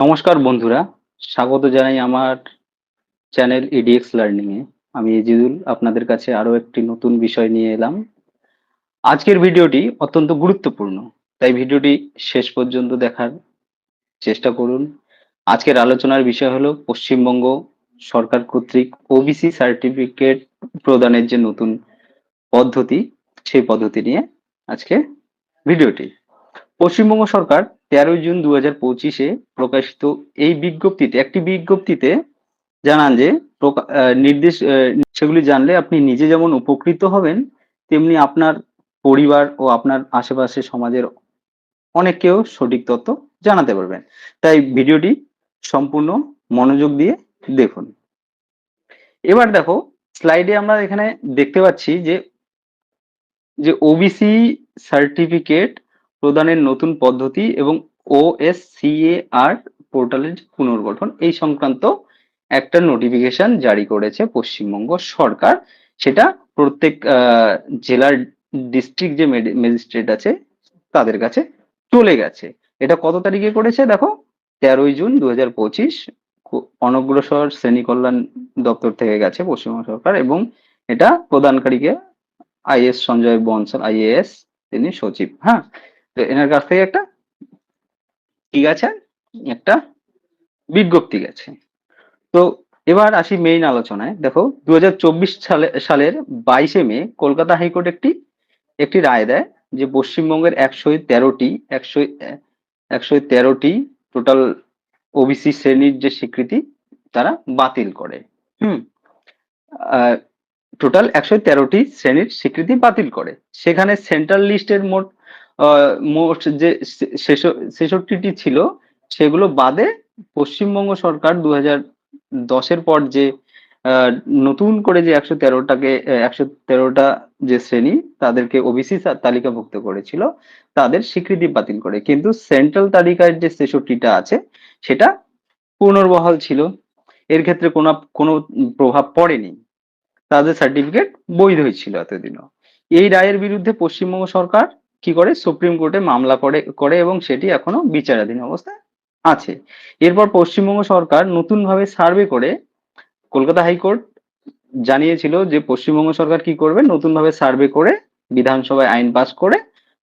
নমস্কার বন্ধুরা, স্বাগত জানাই আমার চ্যানেল ইডিএক্স লার্নিং এ আমি এজিদুল, আপনাদের কাছে আরও একটি নতুন বিষয় নিয়ে এলাম। আজকের ভিডিওটি অত্যন্ত গুরুত্বপূর্ণ, তাই ভিডিওটি শেষ পর্যন্ত দেখার চেষ্টা করুন। আজকের আলোচনার বিষয় হলো, পশ্চিমবঙ্গ সরকার কর্তৃক ওবিসি সার্টিফিকেট প্রদানের যে নতুন পদ্ধতি, সেই পদ্ধতি নিয়ে আজকে ভিডিওটি। পশ্চিমবঙ্গ সরকার তেরোই জুন দু হাজার পঁচিশে প্রকাশিত এই বিজ্ঞপ্তিতে, একটি বিজ্ঞপ্তিতে জানান যে নির্দেশ সেগুলি জানলে আপনি নিজে যেমন উপকৃত হবেন, তেমনি আপনার পরিবার ও আপনার আশেপাশে সমাজের অনেককেও সঠিক তথ্য জানাতে পারবেন। তাই ভিডিওটি সম্পূর্ণ মনোযোগ দিয়ে দেখুন। এবার দেখো, স্লাইডে আমরা এখানে দেখতে পাচ্ছি যে যে ওবিসি সার্টিফিকেট প্রদানের নতুন পদ্ধতি এবং ওএসসিএআর পোর্টালের পুনর্গঠন, এই সংক্রান্ত একটা নোটিফিকেশন জারি করেছে পশ্চিমবঙ্গ সরকার। সেটা প্রত্যেক জেলার ডিস্ট্রিক্ট যে ম্যাজিস্ট্রেট আছে, তাদের কাছে চলে গেছে। এটা কত তারিখে করেছে দেখো? তেরোই জুন দু হাজার পঁচিশ অনগ্রসর শ্রেণি কল্যাণ দপ্তর থেকে গেছে পশ্চিমবঙ্গ সরকার এবং এটা প্রদানকারীকে আইএস সঞ্জয় বনসাল, আইএএস, তিনি সচিব হ্যাঁ? এনার কাছ থেকে একটা কি গেছে একটা বিজ্ঞপ্তি গেছে। তো এবার আসি মেইন আলোচনায়। দেখো দু সালে, সালের বাইশে মে কলকাতা হাইকোর্ট একটি একটি রায় দেয় যে পশ্চিমবঙ্গের একশো তেরোটি একশো একশো তেরোটি টোটাল ওবিসি শ্রেণির যে স্বীকৃতি তারা বাতিল করে। হুম? টোটাল একশো তেরোটি শ্রেণির স্বীকৃতি বাতিল করে। সেখানে সেন্ট্রাল লিস্টের মোট মোট যে ছেষট্টিটি ছিল, সেগুলো বাদে পশ্চিমবঙ্গ সরকার দু হাজার দশের পর যে নতুন করে যে একশো তেরোটাকে একশো তেরোটা যে শ্রেণি তাদেরকে ওবিসি তালিকাভুক্ত করেছিল, তাদের স্বীকৃতি বাতিল করে। কিন্তু সেন্ট্রাল তালিকার যে ছেষট্টিটা আছে, সেটা পুনর্বহাল ছিল। এর ক্ষেত্রে কোনো কোনো প্রভাব পড়েনি। তাদের সার্টিফিকেট বৈধই ছিল এতদিনও। এই রায়ের বিরুদ্ধে পশ্চিমবঙ্গ সরকার কি করে? সুপ্রিম কোর্টে মামলা করে করে এবং সেটি এখনও বিচারাধীন অবস্থায় আছে। এরপর পশ্চিমবঙ্গ সরকার নতুনভাবে সার্ভে করে কলকাতা হাইকোর্ট জানিয়েছিল যে পশ্চিমবঙ্গ সরকার কি করবে? নতুনভাবে সার্ভে করে বিধানসভায় আইন পাস করে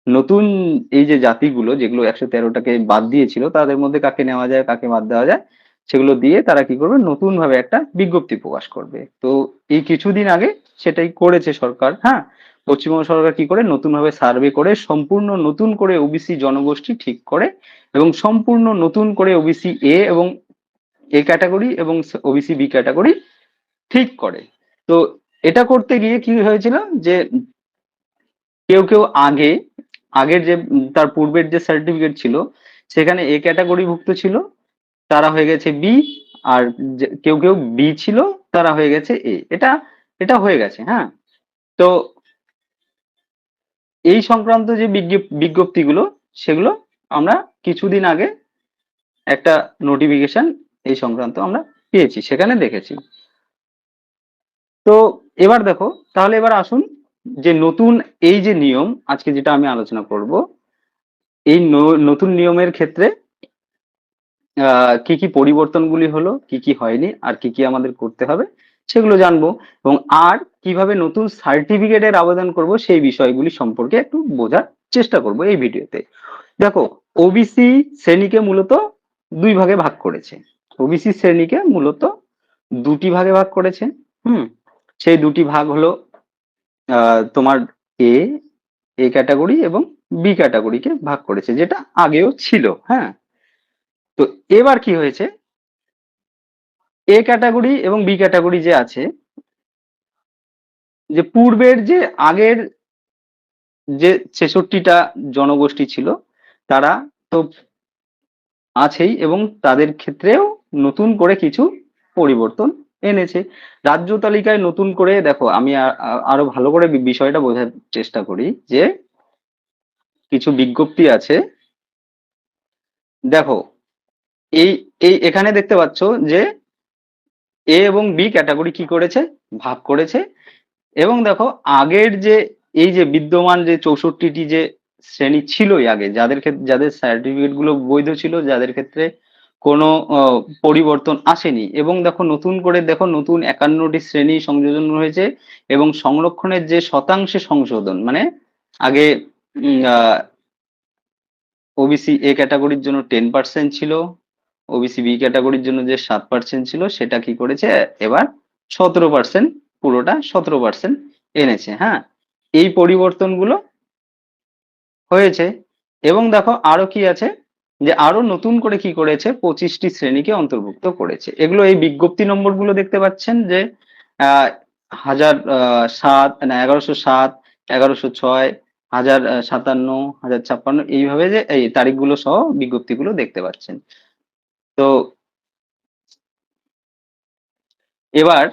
নতুন এই যে জাতিগুলো, যেগুলো একশো তেরোটাকে বাদ দিয়েছিল, তাদের মধ্যে কাকে নেওয়া যায়, কাকে বাদ দেওয়া যায়, সেগুলো দিয়ে তারা কি করবে? নতুন ভাবে একটা বিজ্ঞপ্তি প্রকাশ করবে। তো এই কিছুদিন আগে সেটাই করেছে সরকার হ্যাঁ? পশ্চিমবঙ্গ সরকার কি করে? নতুন ভাবে সার্ভে করে, সম্পূর্ণ নতুন করে ওবিসি জনগোষ্ঠী ঠিক করে এবং সম্পূর্ণ নতুন করে ওবিসি এ এবং এ ক্যাটাগরি এবং ওবিসি বি ক্যাটাগরি ঠিক করে। তো এটা করতে গিয়ে কি হয়েছিল যে কেউ কেউ আগে, আগের যে, তার পূর্বের যে সার্টিফিকেট ছিল, সেখানে এ ক্যাটাগরি ভুক্ত ছিল, তারা হয়ে গেছে বি আর কেউ কেউ বি ছিল, তারা হয়ে গেছে এ এটা এটা হয়ে গেছে হ্যাঁ? তো এই সংক্রান্ত যে বিজ্ঞপ- বিজ্ঞপ্তিগুলো, সেগুলো আমরা কিছুদিন আগে একটা নোটিফিকেশন এই সংক্রান্ত আমরা পেয়েছি, সেখানে দেখেছি। তো এবার দেখো, তাহলে এবার আসুন যে নতুন এই যে নিয়ম, আজকে যেটা আমি আলোচনা করব, এই নতুন নিয়মের ক্ষেত্রে কি কি পরিবর্তনগুলি হলো, কি কি হয়নি, আর কি কি আমাদের করতে হবে সেগুলো জানব এবং আর কীভাবে নতুন সার্টিফিকেটের আবেদন করব সেই বিষয়গুলি সম্পর্কে একটু বোঝার চেষ্টা করব এই ভিডিওতে। দেখো ওবিসি শ্রেণীকে মূলত দুই ভাগে ভাগ করেছে। ওবিসি শ্রেণীকে মূলত দুটি ভাগে ভাগ করেছে, হুম? সেই দুটি ভাগ হলো তোমার এ এ ক্যাটাগরি এবং বি ক্যাটাগরিকে ভাগ করেছে, যেটা আগেও ছিল হ্যাঁ? তো এবার কি হয়েছে? এ ক্যাটাগরি এবং বি ক্যাটাগরি যে আছে, যে পূর্বের যে আগের যে ছেষট্টিটা জনগোষ্ঠী ছিল, তারা তো আছেই এবং তাদের ক্ষেত্রেও নতুন করে কিছু পরিবর্তন এনেছে। রাজ্য তালিকায় নতুন করে দেখো, আমি আরও ভালো করে বিষয়টা বোঝার চেষ্টা করি যে কিছু বিজ্ঞপ্তি আছে। দেখো, এই এই, এখানে দেখতে পাচ্ছ যে এ এবং বি ক্যাটাগরি কি করেছে? ভাগ করেছে। এবং দেখো, আগের যে, এই যে বিদ্যমান যে চৌষট্টিটি যে শ্রেণি ছিলই আগে, যাদের ক্ষেত্রে যাদের সার্টিফিকেটগুলো বৈধ ছিল, যাদের ক্ষেত্রে কোনো পরিবর্তন আসেনি। এবং দেখো, নতুন করে দেখো, নতুন একান্নটি শ্রেণি সংযোজন হয়েছে এবং সংরক্ষণের যে শতাংশে সংশোধন মানে আগে ওবিসি এ ক্যাটাগরির জন্য টেন পার্সেন্ট ছিল ওবিসি বি ক্যাটাগরির জন্য যে সাত পার্সেন্ট ছিল সেটা কি করেছে? এবার সতেরো পার্সেন্ট পুরোটা সতেরো পার্সেন্ট এনেছে হ্যাঁ? এই পরিবর্তনগুলো হয়েছে। এবং দেখো আরও কি আছে? যে আরও নতুন করে কি করেছে? পঁচিশটি শ্রেণীকে অন্তর্ভুক্ত করেছে। এগুলো এই বিজ্ঞপ্তি নম্বরগুলো দেখতে পাচ্ছেন যে আহ, হাজার সাত না এগারোশো সাত এগারোশো ছয় হাজার সাতান্ন হাজার ছাপ্পান্ন এইভাবে যে এই তারিখগুলো সহ বিজ্ঞপ্তিগুলো দেখতে পাচ্ছেন। তো এবার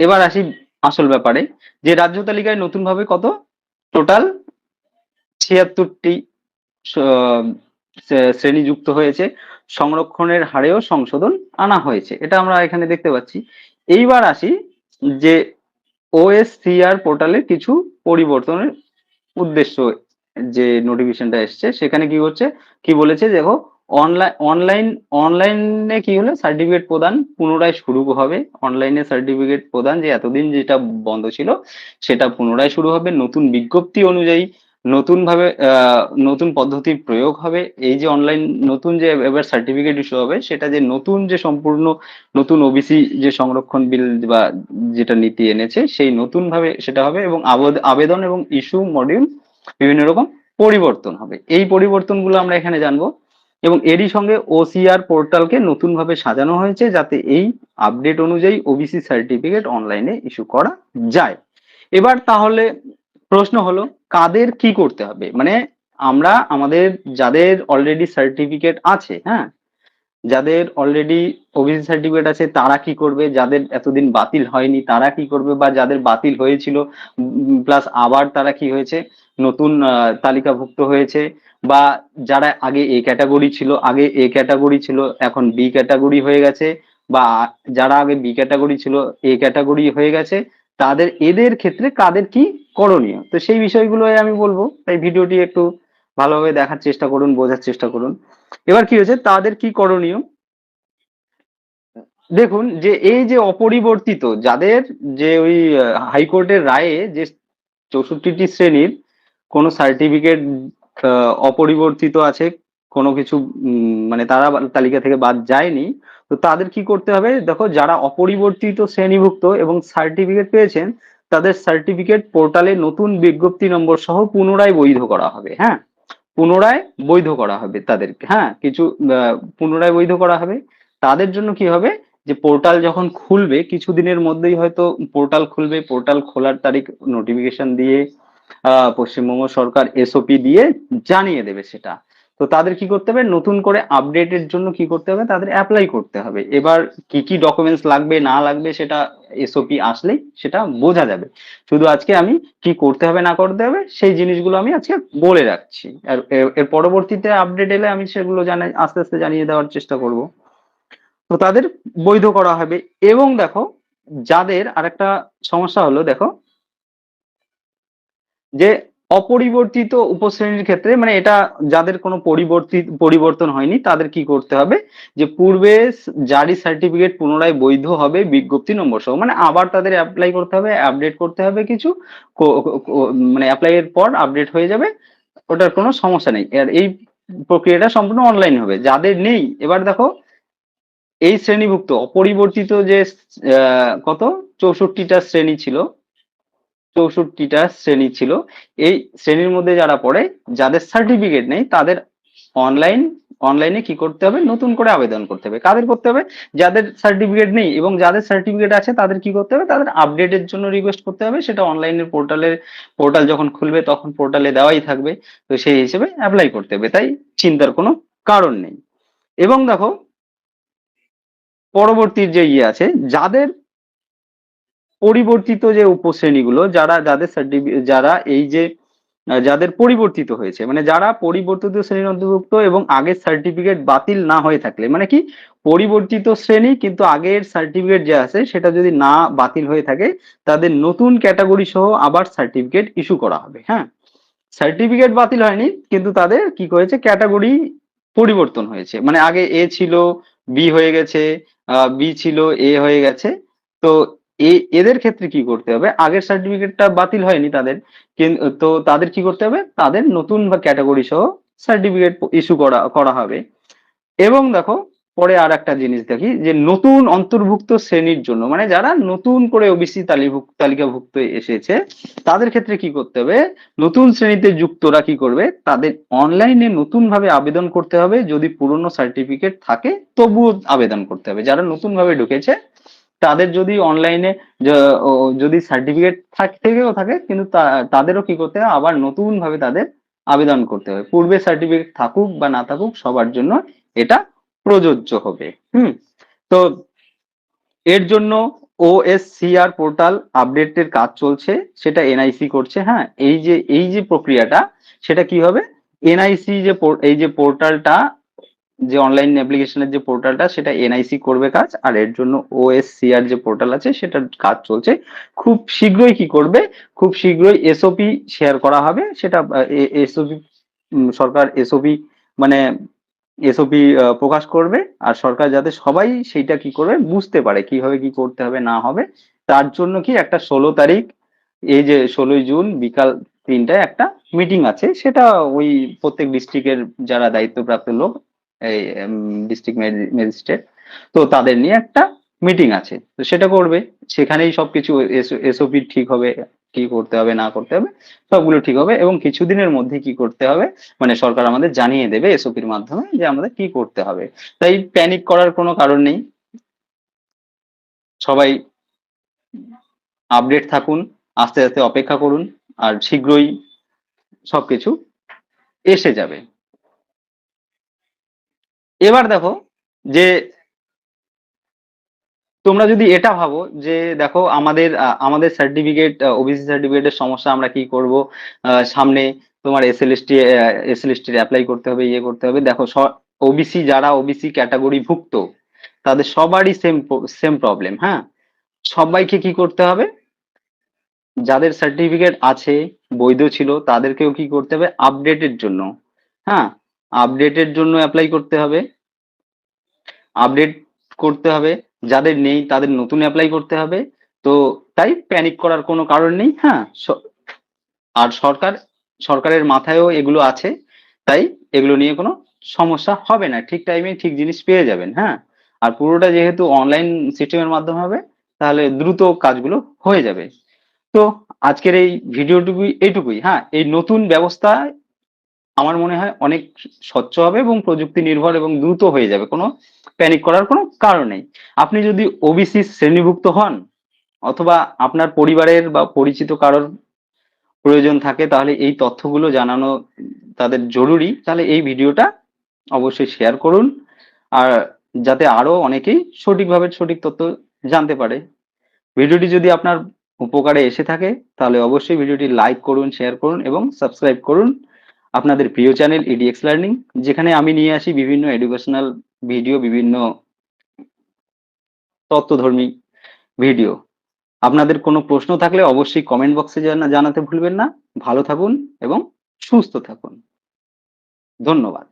এবার আসি আসল ব্যাপারে, যে রাজ্য তালিকায় নতুন ভাবে কত? টোটাল ছিয়াত্তরটি শ্রেণি যুক্ত হয়েছে, সংরক্ষণের হারেও সংশোধন আনা হয়েছে। এটা আমরা এখানে দেখতে পাচ্ছি। এইবার আসি যে ওএসসিআর পোর্টালে কিছু পরিবর্তনের উদ্দেশ্য যে নোটিফিকেশনটা এসছে, সেখানে কি হচ্ছে? কি বলেছে? দেখো অনলাইন অনলাইন অনলাইনে কি হলো? সার্টিফিকেট প্রদান পুনরায় শুরু হবে। অনলাইনে সার্টিফিকেট প্রদান যে এতদিন যেটা বন্ধ ছিল, সেটা পুনরায় শুরু হবে। নতুন বিজ্ঞপ্তি অনুযায়ী নতুন ভাবে নতুন পদ্ধতির প্রয়োগ হবে। এই যে অনলাইন নতুন যে এবার সার্টিফিকেট ইস্যু হবে, সেটা যে নতুন যে সম্পূর্ণ, নতুন ওবিসি যে সংরক্ষণ বিল বা যেটা নীতি এনেছে, সেই নতুন ভাবে সেটা হবে এবং আবেদ- আবেদন এবং ইস্যু মডিউল বিভিন্ন রকম পরিবর্তন হবে। এই পরিবর্তনগুলো আমরা এখানে জানব। এবং এরই সঙ্গে ওসিআর পোর্টালকে নতুন ভাবে সাজানো হয়েছে যাতে এই আপডেট অনুযায়ী ওবিসি সার্টিফিকেট অনলাইনে ইস্যু করা যায়। এবার তাহলে প্রশ্ন হলো, কাদের কি করতে হবে? মানে আমরা আমাদের যাদের অলরেডি সার্টিফিকেট আছে হ্যাঁ? যাদের অলরেডি ওবিসি সার্টিফিকেট আছে, তারা কি করবে? যাদের এতদিন বাতিল হয়নি, তারা কি করবে? বা যাদের বাতিল হয়েছিল প্লাস আবার তারা কি হয়েছে? নতুন তালিকাভুক্ত হয়েছে। বা যারা আগে এ ক্যাটাগরি ছিল, আগে এ ক্যাটাগরি ছিল, এখন বি ক্যাটাগরি হয়ে গেছে, বা যারা আগে বি ক্যাটাগরি ছিল এ ক্যাটাগরি হয়ে গেছে, তাদের, এদের ক্ষেত্রে কাদের কি করণীয়? তো সেই বিষয়গুলো আমি বলব। তাই ভিডিওটি একটু ভালোভাবে দেখার চেষ্টা করুন, বোঝার চেষ্টা করুন। এবার কি হয়েছে? তাদের কি করণীয়? দেখুন, যে এই যে অপরিবর্তিত, যাদের যে ওই হাইকোর্টের রায়ে যে চৌষট্টিটি শ্রেণির কোনো সার্টিফিকেট অপরিবর্তিত আছে, কোনো কিছু মানে তারা তালিকা থেকে বাদ যায়নি। তো তাদের কি করতে হবে? দেখো, যারা অপরিবর্তিত শ্রেণীভুক্ত এবং সার্টিফিকেট পেয়েছেন, তাদের সার্টিফিকেট পোর্টালে নতুন বিজ্ঞপ্তি নম্বর সহ পুনরায় বৈধ করা হবে হ্যাঁ? পুনরায় বৈধ করা হবে তাদেরকে হ্যাঁ? কিছু পুনরায় বৈধ করা হবে। তাদের জন্য কি হবে? যে পোর্টাল যখন খুলবে, কিছুদিনের মধ্যেই হয়তো পোর্টাল খুলবে পোর্টাল খোলার তারিখ নোটিফিকেশন দিয়ে পশ্চিমবঙ্গ সরকার এসওপি দিয়ে জানিয়ে দেবে সেটা। তো তাদের কি করতে হবে? নতুন করে আপডেটের জন্য কি করতে হবে? তাদের অ্যাপ্লাই করতে হবে। এবার কি কি ডকুমেন্টস লাগবে, না লাগবে সেটা এসওপি আসলেই সেটা বোঝা যাবে। শুধু আজকে আমি কি করতে হবে, না করতে হবে, সেই জিনিসগুলো আমি আজকে বলে রাখছি। আর এর- পরবর্তীতে আপডেট এলে আমি সেগুলো জানাই, আস্তে আস্তে জানিয়ে দেওয়ার চেষ্টা করব। তো তাদের বৈধ করা হবে। এবং দেখো, যাদের আরেকটা সমস্যা হলো, দেখো যে অপরিবর্তিত উপশ্রেণীর ক্ষেত্রে মানে এটা যাদের কোনো পরিবর্তিত পরিবর্তন হয়নি, তাদের কি করতে হবে? যে পূর্বে জারি সার্টিফিকেট পুনরায় বৈধ হবে বিজ্ঞপ্তি নম্বর সহ। মানে আবার তাদের অ্যাপ্লাই করতে হবে আপডেট করতে হবে কিছু মানে অ্যাপ্লাই এর পর আপডেট হয়ে যাবে, ওটার কোনো সমস্যা নেই। আর এই প্রক্রিয়াটা সম্পূর্ণ অনলাইন হবে। যাদের নেই, এবার দেখো, এই শ্রেণীভুক্ত, অপরিবর্তিত যে কত? চৌষট্টিটা শ্রেণি ছিল চৌষট্টিটা শ্রেণি ছিল। এই শ্রেণির মধ্যে যারা পড়ে, যাদের সার্টিফিকেট নেই, তাদের অনলাইন অনলাইনে কি করতে হবে? নতুন করে আবেদন করতে হবে। কাদের করতে হবে? যাদের সার্টিফিকেট নেই এবং যাদের সার্টিফিকেট আছে, তাদের কি করতে হবে? তাদের আপডেটের জন্য রিকোয়েস্ট করতে হবে। সেটা অনলাইনের পোর্টালের পোর্টাল যখন খুলবে, তখন পোর্টালে দেওয়াই থাকবে। তো সেই হিসেবে অ্যাপ্লাই করতে হবে। তাই চিন্তার কোনো কারণ নেই। এবং দেখো পরবর্তী যে ইয়ে আছে, যাদের পরিবর্তিত যে উপশ্রেণীগুলো, যারা যাদের যারা এই যে যাদের পরিবর্তিত হয়েছে মানে যারা পরিবর্তিত শ্রেণির অন্তর্ভুক্ত এবং আগের সার্টিফিকেট বাতিল না হয়ে থাকলে মানে কি? পরিবর্তিত শ্রেণি কিন্তু আগের সার্টিফিকেট যে আছে, সেটা যদি না বাতিল হয়ে থাকে, তাদের নতুন ক্যাটাগরি সহ আবার সার্টিফিকেট ইস্যু করা হবে হ্যাঁ? সার্টিফিকেট বাতিল হয়নি, কিন্তু তাদের কি করেছে ক্যাটাগরি পরিবর্তন হয়েছে। মানে আগে এ ছিল বি হয়ে গেছে বি ছিল এ হয়ে গেছে। তো এদের ক্ষেত্রে কি করতে হবে? আগের সার্টিফিকেটটা বাতিল হয়নি তাদের। তো তাদের কি করতে হবে? তাদের নতুন বা ক্যাটাগরি সহ সার্টিফিকেট ইস্যু করা করা হবে। এবং দেখো, পরে আর একটা জিনিস দেখি, যে নতুন অন্তর্ভুক্ত শ্রেণির জন্য মানে যারা নতুন করে ওবিসি তালিকাভুক্ত এসেছে, তাদের ক্ষেত্রে কি করতে হবে? নতুন শ্রেণীতে যুক্তরা কি করবে? তাদের অনলাইনে নতুন ভাবে আবেদন করতে হবে। যদি পুরনো সার্টিফিকেট থাকে, তবুও আবেদন করতে হবে। যারা নতুন ভাবে ঢুকেছে তাদের যদি অনলাইনে যদি সার্টিফিকেট থেকেও থাকে, কিন্তু তাদেরও কি করতে হয়? আবার নতুন ভাবে তাদের আবেদন করতে হবে পূর্বে সার্টিফিকেট থাকুক বা না থাকুক, সবার জন্য এটা প্রযোজ্য হবে। হুম? তো এর জন্য ওএসসিআর পোর্টাল আপডেটের কাজ চলছে, সেটা এনআইসি করছে হ্যাঁ? এই যে এই যে প্রক্রিয়াটা, সেটা কি হবে? এনআইসি যে, এই যে পোর্টালটা যে অনলাইন অ্যাপ্লিকেশনের যে পোর্টালটা সেটা এনআইসি করবে কাজ, আর এর জন্য ওএসসিআর যে পোর্টাল আছে, সেটার কাজ চলছে। খুব শীঘ্রই কি করবে? খুব শীঘ্রই এসওপি শেয়ার করা হবে। সেটা এসওপি সরকার এসওপি মানে এসওপি প্রকাশ করবে। আর সরকার যাতে সবাই সেইটা কি করবে, বুঝতে পারে কীভাবে কি করতে হবে, না হবে। তার জন্য কি একটা ষোলো তারিখ, এই যে ষোলোই জুন, বিকাল তিনটায় একটা মিটিং আছে। সেটা ওই প্রত্যেক ডিস্ট্রিক্টের যারা দায়িত্বপ্রাপ্ত লোক এই ডিস্ট্রিক্ট ম্যাজিস্ট্রেট তো তাদের নিয়ে একটা মিটিং আছে। তো সেটা করবে। সেখানেই সবকিছু এসওপি ঠিক হবে, কি করতে হবে, না করতে হবে, সবগুলো ঠিক হবে এবং কিছুদিনের মধ্যে কি করতে হবে মানে সরকার আমাদের জানিয়ে দেবে এসওপির মাধ্যমে যে আমাদের কি করতে হবে। তাই প্যানিক করার কোনো কারণ নেই। সবাই আপডেট থাকুন, আস্তে আস্তে অপেক্ষা করুন, আর শীঘ্রই সবকিছু এসে যাবে। এবার দেখো যে তোমরা যদি এটা ভাবো যে দেখো আমাদের আমাদের সার্টিফিকেট ওবিসি সার্টিফিকেটের সমস্যা আমরা কি করব? সামনে তোমার এসএলএসটি এসএলএসটি অ্যাপ্লাই করতে হবে ইয়ে করতে হবে। দেখো ওবিসি যারা ওবিসি ক্যাটাগরি ভুক্ত, তাদের সবারই সেম সেম প্রবলেম হ্যাঁ? সবাইকে কি করতে হবে? যাদের সার্টিফিকেট আছে, বৈধ ছিল, তাদেরকেও কি করতে হবে? আপডেটের জন্য হ্যাঁ? আপডেটের জন্য অ্যাপ্লাই করতে হবে। আপডেট করতে হবে। যাদের নেই, তাদের নতুন অ্যাপ্লাই করতে হবে। তো তাই প্যানিক করার কোনো কারণ নেই হ্যাঁ? আর সরকার, সরকারের মাথায়ও এগুলো আছে। তাই এগুলো নিয়ে কোনো সমস্যা হবে না। ঠিক টাইমে ঠিক জিনিস পেয়ে যাবেন হ্যাঁ? আর পুরোটা যেহেতু অনলাইন সিস্টেমের মাধ্যমে হবে, তাহলে দ্রুত কাজগুলো হয়ে যাবে। তো আজকের এই ভিডিওটুকুই এইটুকুই হ্যাঁ? এই নতুন ব্যবস্থা আমার মনে হয় অনেক স্বচ্ছ হবে এবং প্রযুক্তি নির্ভর এবং দ্রুত হয়ে যাবে। কোনো প্যানিক করার কোনো কারণ নেই। আপনি যদি ওবিসি শ্রেণীভুক্ত হন অথবা আপনার পরিবারের বা পরিচিত কারোর প্রয়োজন থাকে, তাহলে এই তথ্যগুলো জানানো তাদের জরুরি। তাহলে এই ভিডিওটা অবশ্যই শেয়ার করুন আর যাতে আরও অনেকেই সঠিকভাবে সঠিক তথ্য জানতে পারে। ভিডিওটি যদি আপনার উপকারে এসে থাকে, তাহলে অবশ্যই ভিডিওটি লাইক করুন শেয়ার করুন এবং সাবস্ক্রাইব করুন। আপনাদের প্রিয় চ্যানেল ইডিএক্স লার্নিং যেখানে আমি নিয়ে আসি বিভিন্ন এডুকেশনাল ভিডিও বিভিন্ন তত্ত্বধর্মী ভিডিও আপনাদের কোনো প্রশ্ন থাকলে অবশ্যই কমেন্ট বক্সে জানাতে ভুলবেন না। ভালো থাকুন এবং সুস্থ থাকুন। ধন্যবাদ।